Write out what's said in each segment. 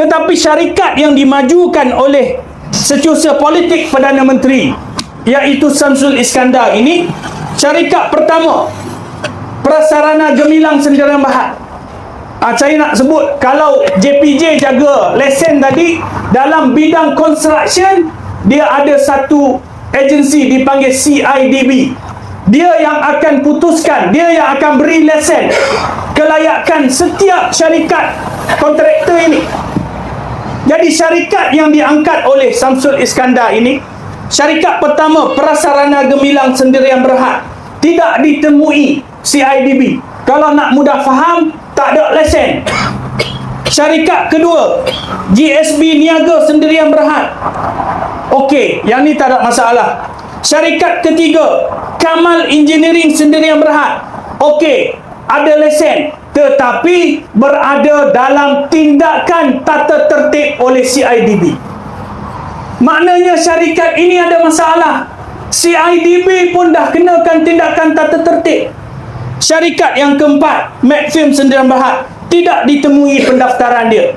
Tetapi syarikat yang dimajukan oleh setiausaha politik Perdana Menteri iaitu Samsul Iskandar ini syarikat pertama Prasarana Gemilang Sendirian Berhad Ah, saya nak sebut kalau JPJ jaga lesen tadi dalam bidang construction dia ada satu agensi dipanggil CIDB dia yang akan putuskan dia yang akan beri lesen kelayakan setiap syarikat kontraktor ini jadi syarikat yang diangkat oleh Samsul Iskandar ini syarikat pertama Prasarana Gemilang Sendirian Berhad tidak ditemui CIDB kalau nak mudah faham tak ada lesen syarikat kedua GSB Niaga Sendirian Berhad Okey, yang ni tak ada masalah. Syarikat ketiga, Kamal Engineering Sendirian Berhad. Okey, ada lesen tetapi berada dalam tindakan tata tertib oleh CIDB. Maknanya syarikat ini ada masalah. CIDB pun dah kenakan tindakan tata tertib. Syarikat yang keempat, Macfilm Sendirian Berhad, tidak ditemui pendaftaran dia.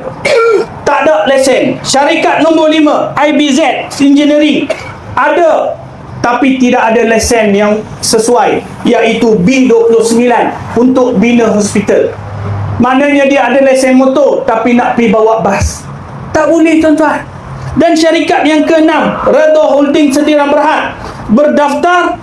tak ada lesen. Syarikat nombor lima, IBZ Engineering, ada tapi tidak ada lesen yang sesuai iaitu B29 untuk bina hospital. Maknanya dia ada lesen motor tapi nak pergi bawa bas. Tak boleh tuan-tuan. Dan syarikat yang keenam, Redha Holding Sediran Berhad, berdaftar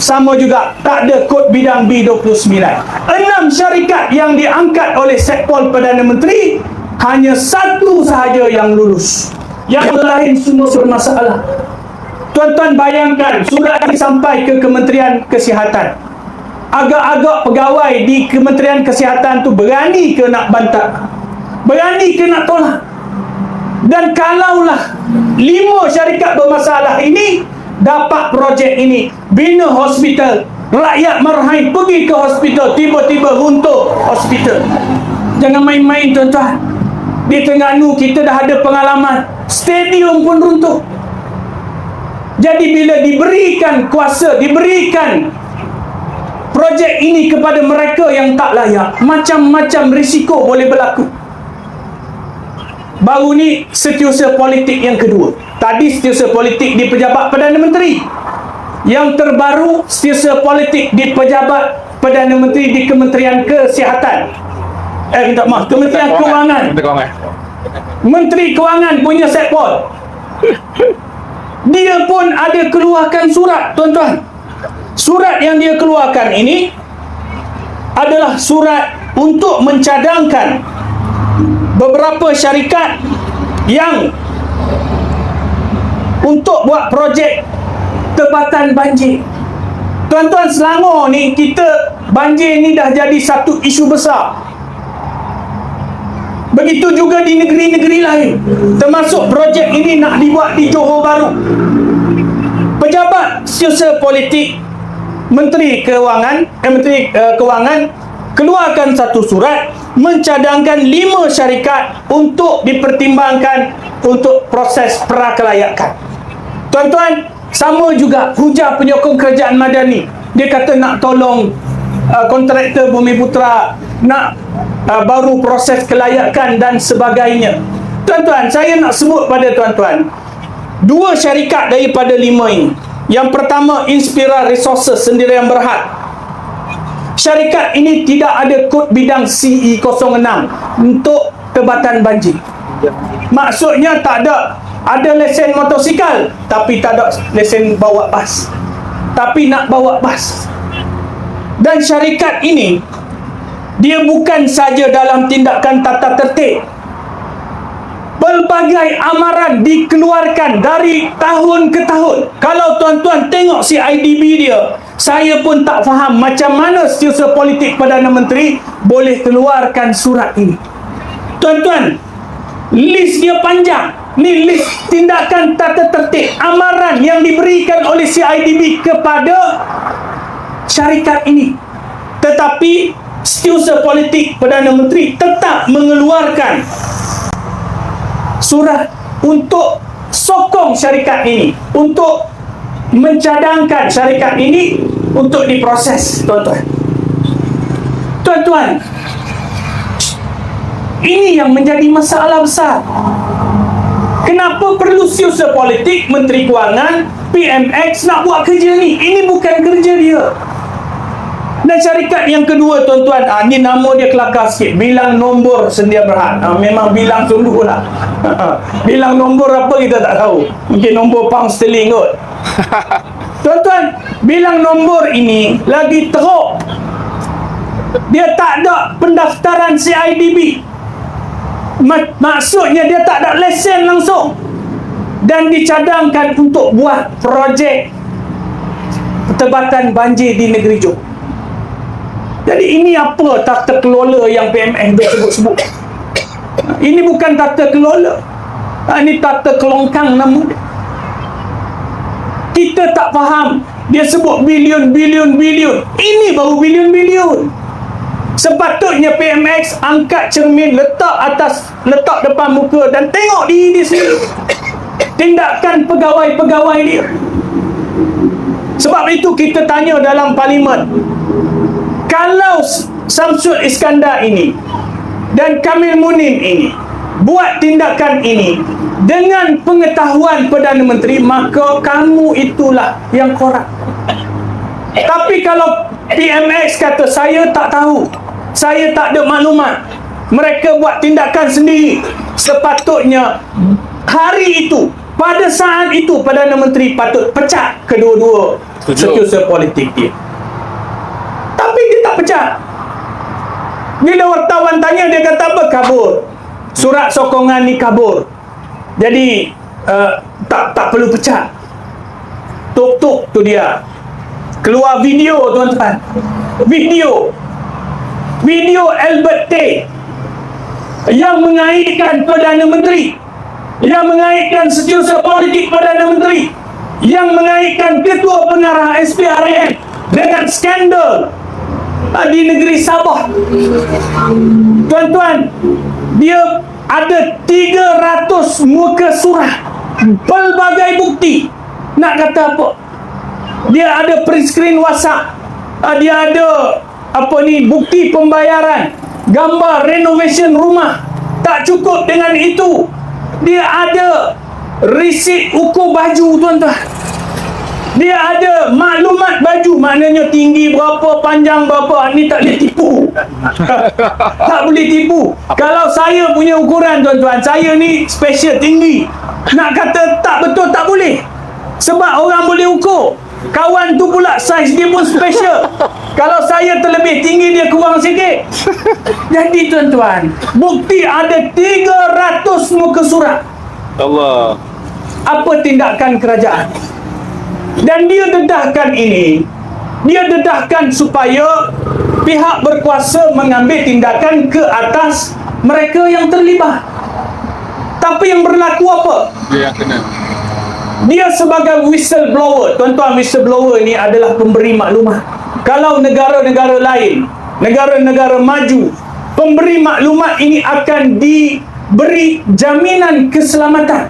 sama juga tak ada kod bidang B29 enam syarikat yang diangkat oleh Sekpol Perdana Menteri hanya satu sahaja yang lulus yang lain semua bermasalah tuan-tuan bayangkan surat ini sampai ke Kementerian Kesihatan. Agak-agak pegawai di Kementerian Kesihatan tu berani ke nak bantah berani ke nak tolak? Dan kalaulah lima syarikat bermasalah ini dapat projek ini bina hospital rakyat Marhain pergi ke hospital tiba-tiba runtuh hospital. Jangan main-main tuan-tuan. Di Terengganu kita dah ada pengalaman stadium pun runtuh jadi bila diberikan kuasa diberikan projek ini kepada mereka yang tak layak macam-macam risiko boleh berlaku baru ni setiausaha politik yang kedua Tadi setiausaha politik di pejabat Perdana Menteri. Yang terbaru setiausaha politik di pejabat Perdana Menteri di Kementerian Kesihatan. Eh, minta maaf. Kementerian Kewangan. Menteri Kewangan punya sekpol. Dia pun ada keluarkan surat, tuan-tuan. Surat yang dia keluarkan ini adalah surat untuk mencadangkan beberapa syarikat yang untuk buat projek tebatan banjir. Tuan-tuan Selangor ni kita banjir ni dah jadi satu isu besar. Begitu juga di negeri-negeri lain. Termasuk projek ini nak dibuat di Johor Bahru. Pejabat setiausaha politik Menteri Keuangan, eh, Menteri uh, Keuangan keluarkan satu surat mencadangkan lima syarikat untuk dipertimbangkan untuk proses prakelayakan. Tuan-tuan, sama juga hujah penyokong kerajaan madani. Dia kata nak tolong uh, kontraktor Bumi Putra nak uh, baru proses kelayakan dan sebagainya. Tuan-tuan, saya nak sebut pada tuan-tuan dua syarikat daripada lima ini. Yang pertama Inspira Resources Sendirian Berhad. Syarikat ini tidak ada kod bidang CE06 untuk tebatan banjir. Maksudnya tak ada ada lesen motosikal tapi tak ada lesen bawa bas tapi nak bawa bas dan syarikat ini dia bukan saja dalam tindakan tata tertib. Pelbagai amaran dikeluarkan dari tahun ke tahun. Kalau tuan-tuan tengok si IDB dia saya pun tak faham macam mana setiausaha politik Perdana Menteri boleh keluarkan surat ini. Tuan-tuan list dia panjang. Ni list tindakan tata tertib amaran yang diberikan oleh CIDB kepada syarikat ini. Tetapi setiausaha politik Perdana Menteri tetap mengeluarkan surat untuk sokong syarikat ini untuk mencadangkan syarikat ini untuk diproses tuan-tuan tuan-tuan Ini yang menjadi masalah besar. Kenapa perlu siusa politik Menteri Kewangan PMX nak buat kerja ni? Ini bukan kerja dia. Dan syarikat yang kedua tuan-tuan, ah, ni nama dia kelakar sikit. Bilang nombor sedia berhad. Ah, memang bilang sungguh lah. bilang nombor apa kita tak tahu. Mungkin nombor pound sterling kot. tuan-tuan, bilang nombor ini lagi teruk. Dia tak ada pendaftaran CIDB. Mak- maksudnya dia tak ada lesen langsung. Dan dicadangkan untuk buat projek pertebatan banjir di negeri Johor. Jadi ini apa tata kelola yang PMS dia sebut-sebut? Ini bukan tata kelola. Ha, Ini tata kelongkang nama dia. Kita tak faham. Dia sebut bilion, bilion, bilion. Ini baru bilion, bilion. Sepatutnya PMX angkat cermin letak atas letak depan muka dan tengok diri dia sendiri. Tindakan pegawai-pegawai dia. Sebab itu kita tanya dalam parlimen. Kalau Samsul Iskandar ini dan Kamil Munim ini buat tindakan ini dengan pengetahuan Perdana Menteri maka kamu itulah yang korak. Tapi kalau PMX kata saya tak tahu, saya tak ada maklumat, mereka buat tindakan sendiri, sepatutnya hari itu, pada saat itu Perdana Menteri patut pecat kedua-dua setiausaha politik dia. Tapi dia tak pecat. Bila wartawan tanya dia kata apa kabur. Surat sokongan ni kabur. Jadi uh, tak tak perlu pecat. Tuk-tuk tu dia. Keluar video tuan-tuan. Video. Video Albert Tay yang mengaitkan Perdana Menteri yang mengaitkan setiausaha politik Perdana Menteri yang mengaitkan ketua pengarah SPRM dengan skandal di negeri Sabah. Tuan-tuan dia ada 300 muka surat pelbagai bukti. Nak kata apa? Dia ada print screen WhatsApp. Ah, dia ada apa ni bukti pembayaran. Gambar renovation rumah. Tak cukup dengan itu. Dia ada resit ukur baju tuan-tuan. Dia ada maklumat baju maknanya tinggi berapa panjang berapa ni tak boleh tipu. Tak boleh tipu. Kalau saya punya ukuran tuan-tuan saya ni special tinggi. Nak kata tak betul tak boleh. Sebab orang boleh ukur. Kawan tu pula saiz dia pun special. Kalau saya terlebih tinggi dia kurang sikit. Jadi tuan-tuan bukti ada 300 muka surat. Allah. apa tindakan kerajaan? Dan dia dedahkan ini dia dedahkan supaya pihak berkuasa mengambil tindakan ke atas mereka yang terlibat. Tapi yang berlaku apa? Dia yang kena. dia sebagai whistleblower. Tuan-tuan whistleblower ni adalah pemberi maklumat. Kalau negara-negara lain negara-negara maju pemberi maklumat ini akan diberi jaminan keselamatan.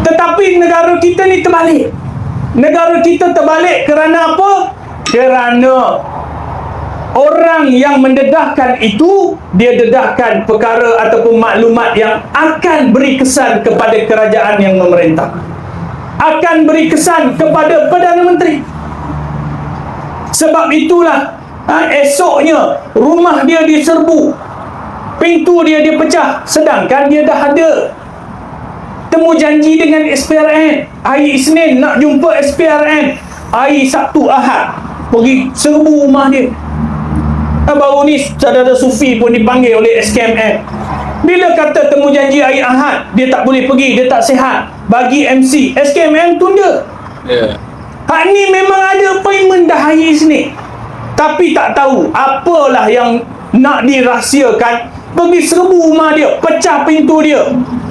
Tetapi negara kita ni terbalik negara kita terbalik kerana apa kerana orang yang mendedahkan itu dia dedahkan perkara ataupun maklumat yang akan beri kesan kepada kerajaan yang memerintah akan beri kesan kepada Perdana Menteri. Sebab itulah ha, esoknya rumah dia diserbu. Pintu dia dipecah sedangkan dia dah ada temu janji dengan SPRN. Hari Isnin nak jumpa SPRN. Hari Sabtu Ahad pergi serbu rumah dia. Ha, baru ni saudara Sufi pun dipanggil oleh SKMM. Bila kata temu janji hari Ahad, dia tak boleh pergi, dia tak sihat. Bagi MC, SKMM tunda. Ya. Hak ni memang ada appointment dah hari Isnin. Tapi tak tahu apalah yang nak dirahsiakan. Pergi serbu rumah dia, pecah pintu dia,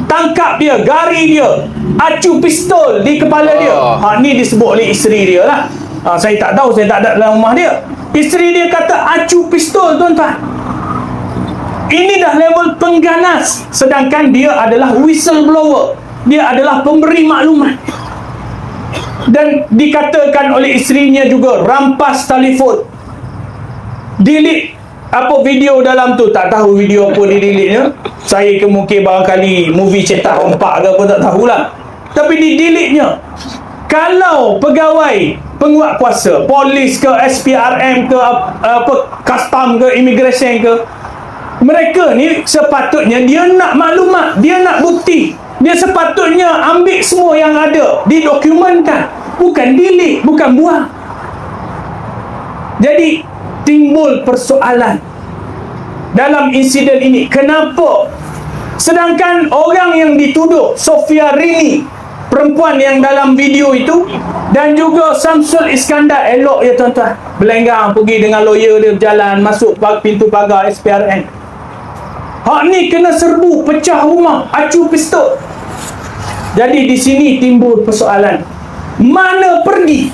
tangkap dia, gari dia, acu pistol di kepala dia. Ah. Hak ni disebut oleh isteri dia lah. Ha, saya tak tahu, saya tak ada dalam rumah dia. Isteri dia kata acu pistol tuan-tuan. Ini dah level pengganas Sedangkan dia adalah whistleblower Dia adalah pemberi maklumat Dan dikatakan oleh isterinya juga Rampas telefon Delete apa video dalam tu? Tak tahu video apa dia delete nya saya ke mungkin barangkali movie cetak rompak ke apa tak tahulah. Tapi di delete nya kalau pegawai penguat kuasa polis ke SPRM ke ap- apa custom ke immigration ke mereka ni sepatutnya dia nak maklumat dia nak bukti. Dia sepatutnya ambil semua yang ada didokumentkan bukan delete bukan buang. Jadi timbul persoalan dalam insiden ini. Kenapa? Sedangkan orang yang dituduh Sofia Rini perempuan yang dalam video itu dan juga Samsul Iskandar elok ya tuan-tuan. Belenggang pergi dengan lawyer dia berjalan masuk pintu pagar SPRN hak ni kena serbu pecah rumah acu pistol. Jadi di sini timbul persoalan. Mana pergi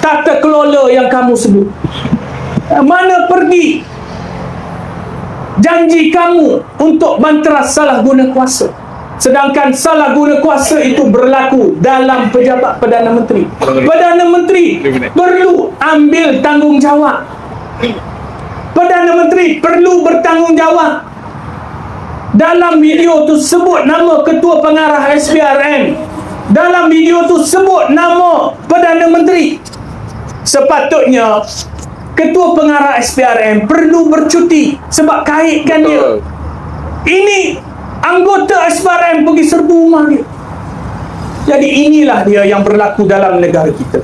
tata kelola yang kamu sebut mana pergi janji kamu untuk banteras salah guna kuasa? Sedangkan salah guna kuasa itu berlaku dalam pejabat Perdana Menteri. Perdana Menteri. Perlu ambil tanggungjawab. Perdana Menteri perlu bertanggungjawab. Dalam video tu sebut nama ketua pengarah SPRM dalam video tu sebut nama Perdana Menteri. Sepatutnya ketua pengarah SPRM perlu bercuti sebab kaitkan dia. Betul. ini anggota SPRM pergi serbu rumah dia. Jadi inilah dia yang berlaku dalam negara kita